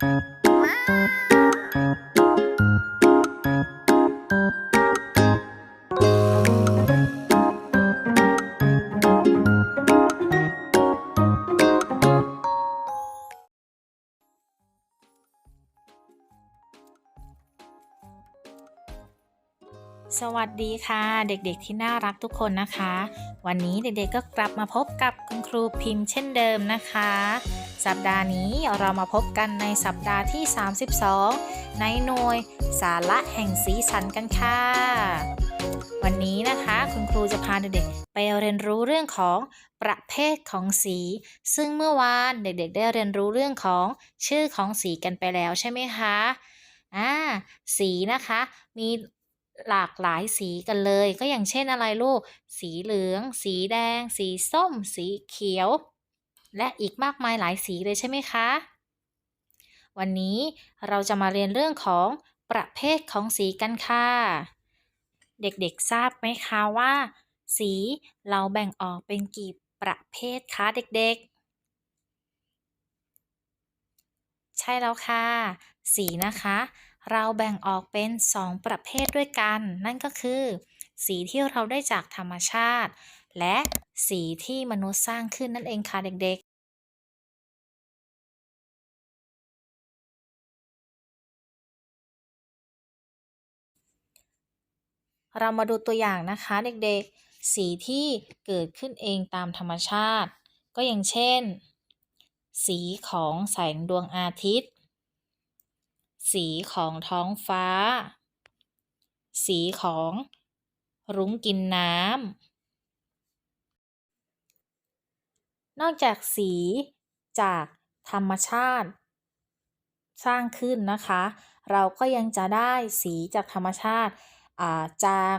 สวัสดีค่ะ เด็กๆที่น่ารักทุกคนนะคะ วันนี้เด็กๆก็กลับมาพบกับคุณครูพิมพ์เช่นเดิมนะคะ สัปดาห์นี้เรามาพบกันในสัปดาห์ที่ 32 ในหน่วยสาระแห่งสีสันกันค่ะ วันนี้นะคะคุณครูจะพาเด็กๆไปเรียนรู้เรื่องของประเภทของสี ซึ่งเมื่อวานเด็กๆ ได้เรียนรู้เรื่องของชื่อของสีกันไปแล้วใช่ไหมคะอ่าสีนะคะมีหลากหลายสีกันเลย ก็อย่างเช่นอะไรลูก สีเหลือง สีแดง สีส้ม สีเขียว และอีกมากมายหลายสีเลยใช่ไหมคะ วันนี้เราจะมาเรียนเรื่องของประเภทของสีกันค่ะ เด็กๆทราบไหมคะว่า สีเราแบ่งออกเป็นกี่ประเภทคะเด็กๆใช่แล้วค่ะ สีนะคะ เราแบ่งออกเป็น 2 ประเภทด้วยกัน นั่นก็คือ สีที่เราได้จากธรรมชาติ และสีที่มนุษย์สร้างขึ้นนั่นเองค่ะเด็ก เรามาดูตัวอย่างนะคะเด็กๆ สีที่เกิดขึ้นเองตามธรรมชาติ ก็อย่างเช่น สีของแสงดวงอาทิตย์ สีของท้องฟ้า สีของรุ้งกินน้ำ นอกจากสีจากธรรมชาติ สร้างขึ้นนะคะ เราก็ยังจะได้สีจากธรรมชาติ จาก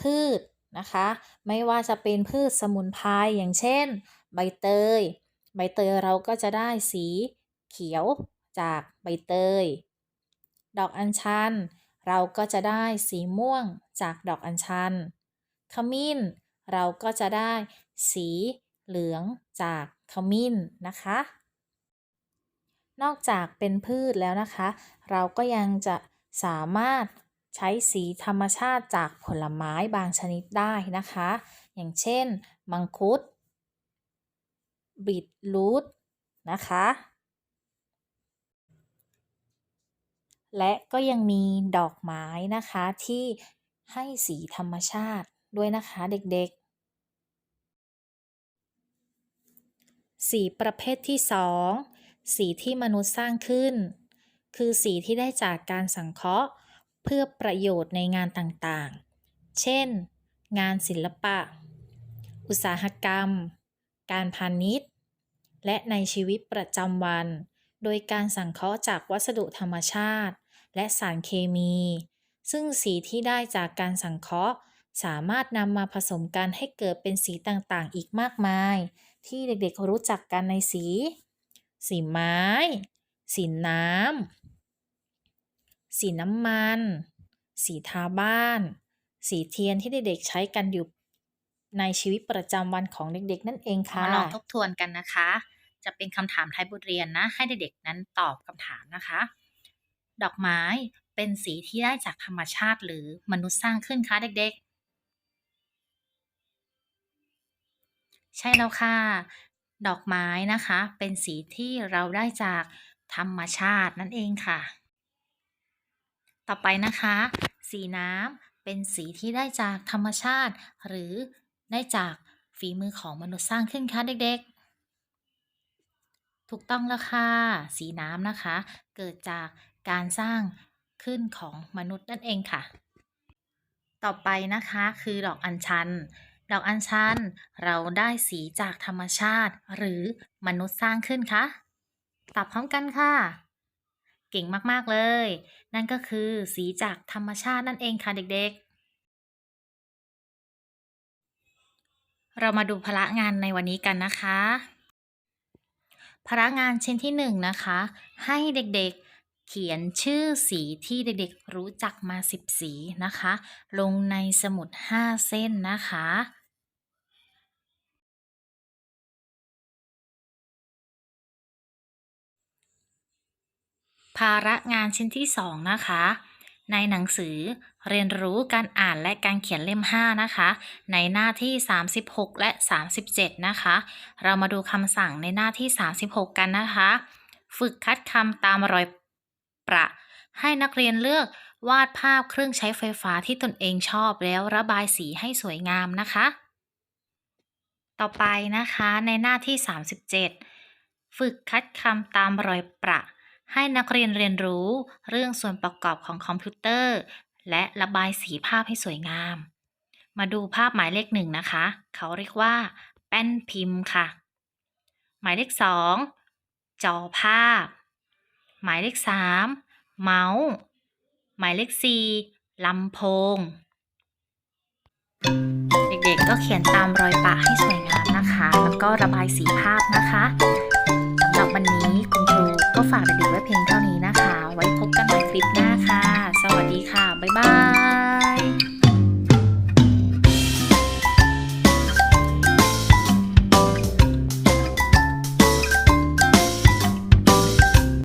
พืชนะคะ ไม่ว่าจะเป็นพืชสมุนไพรอย่างเช่น ใบเตย ใบเตยเราก็จะได้สีเขียวจากใบเตย ดอกอัญชัน เราก็จะได้สีม่วงจากดอกอัญชัน ขมิ้น เราก็จะได้สีเหลืองจากขมิ้นนะคะ นอกจากเป็นพืชแล้วนะคะ เราก็ยังจะสามารถ ใช้สีธรรมชาติจากผลไม้บางชนิดได้นะคะ อย่างเช่น มังคุดบิดรูทนะคะ และก็ยังมีดอกไม้นะคะที่ให้สีธรรมชาติด้วยนะคะเด็กๆ สีประเภทที่สองสีที่มนุษย์สร้างขึ้น คือสีที่ได้จากการสังเคราะห์ เพื่อประโยชน์ในงานต่างๆ เช่น งานศิลปะ อุตสาหกรรม การพาณิชย์ และในชีวิตประจำวัน โดยการสังเคราะห์จากวัสดุธรรมชาติ และสารเคมี ซึ่งสีที่ได้จากการสังเคราะห์สามารถนำมาผสมกันให้เกิดเป็นสีต่างๆ อีกมากมาย ที่เด็กๆรู้จักกันในสี สีไม้ สีน้ำ สีน้ำมัน สีทาบ้าน สีเทียนที่เด็กๆใช้กันอยู่ในชีวิตประจำวันของเด็กๆ นั่นเองค่ะ มาลองทบทวนกันนะคะ จะเป็นคำถามท้ายบทเรียนนะ ให้เด็กๆนั้นตอบคำถามนะคะ ดอกไม้เป็นสีที่ได้จากธรรมชาติหรือมนุษย์สร้างขึ้นคะเด็กๆ ใช่แล้วค่ะ ดอกไม้นะคะ เป็นสีที่เราได้จากธรรมชาตินั่นเองค่ะ ต่อไปนะคะ สีน้ำเป็นสีที่ได้จากธรรมชาติ หรือได้จากฝีมือของมนุษย์สร้างขึ้นคะเด็กๆ ถูกต้องแล้วค่ะ สีน้ำนะคะ เกิดจากการสร้างขึ้นของมนุษย์นั่นเองค่ะ ต่อไปนะคะคือดอกอัญชัน ดอกอัญชันเราได้สีจากธรรมชาติ หรือมนุษย์สร้างขึ้นคะตอบพร้อมกันค่ะ เก่งมาก ๆ เลย นั่นก็คือสีจากธรรมชาตินั่นเองค่ะเด็กๆ เรามาดูพละงานในวันนี้กันนะคะ พละงานชิ้นที่หนึ่งนะคะ ให้เด็กๆเขียนชื่อสีที่เด็กๆรู้จักมา 10 สีนะคะ ลงในสมุด 5 เส้นนะคะ ภาระงานชิ้นที่ 2 นะคะ ในหนังสือเรียนรู้การอ่านและการเขียนเล่ม 5 นะคะ ในหน้าที่ 36 และ 37 นะคะ เรามาดูคำสั่งในหน้าที่ 36 กันนะคะ ฝึกคัดคำตามรอยประ ให้นักเรียนเลือกวาดภาพเครื่องใช้ไฟฟ้าที่ตนเองชอบแล้วระบายสีให้สวยงามนะคะ ต่อไปนะคะในหน้าที่ 37 ฝึกคัดคำตามรอยประ ให้นักเรียนเรียนรู้ เรื่องส่วนประกอบของคอมพิวเตอร์ และระบายสีภาพให้สวยงาม มาดูภาพหมายเลขหนึ่งนะคะ เขาเรียกว่า แป้นพิมพ์ค่ะ หมายเลขสองจอภาพ หมายเลขสามเมาส์ หมายเลขสี่ลำโพง เด็กๆก็เขียนตามรอยปะให้สวยงามนะคะ แล้วก็ระบายสีภาพนะคะสำหรับวันนี้คุณครู ก็ฝากเด็กๆไว้เพียงเท่านี้นะคะ ไว้พบกันใหม่คลิปหน้าค่ะ สวัสดีค่ะ บ๊ายบาย